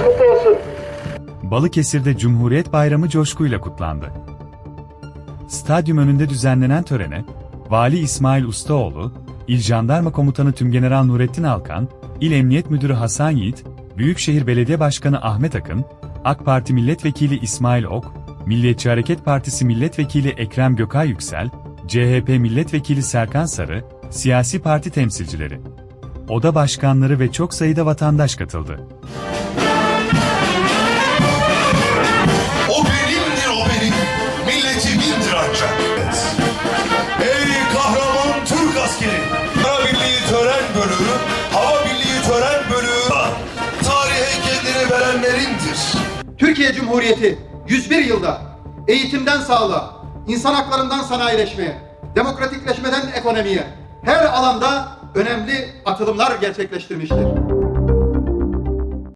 Bayramınız kutlu olsun. Balıkesir'de Cumhuriyet Bayramı coşkuyla kutlandı. Stadyum önünde düzenlenen törene, Vali İsmail Ustaoğlu, İl Jandarma Komutanı Tümgeneral Nurettin Alkan, İl Emniyet Müdürü Hasan Yiğit, Büyükşehir Belediye Başkanı Ahmet Akın, AK Parti Milletvekili İsmail Ok, Milliyetçi Hareket Partisi Milletvekili Ekrem Gökay Yüksel, CHP Milletvekili Serkan Sarı, siyasi parti temsilcileri, oda başkanları ve çok sayıda vatandaş katıldı. Milletimindir ancak. Ey kahraman Türk askeri! Kara Birliği Tören Bölüğü, Hava Birliği Tören Bölüğü, tarihe kendini verenlerindir. Türkiye Cumhuriyeti 101 yılda eğitimden sağlığa, insan haklarından sanayileşmeye, demokratikleşmeden ekonomiye her alanda önemli atılımlar gerçekleştirmiştir.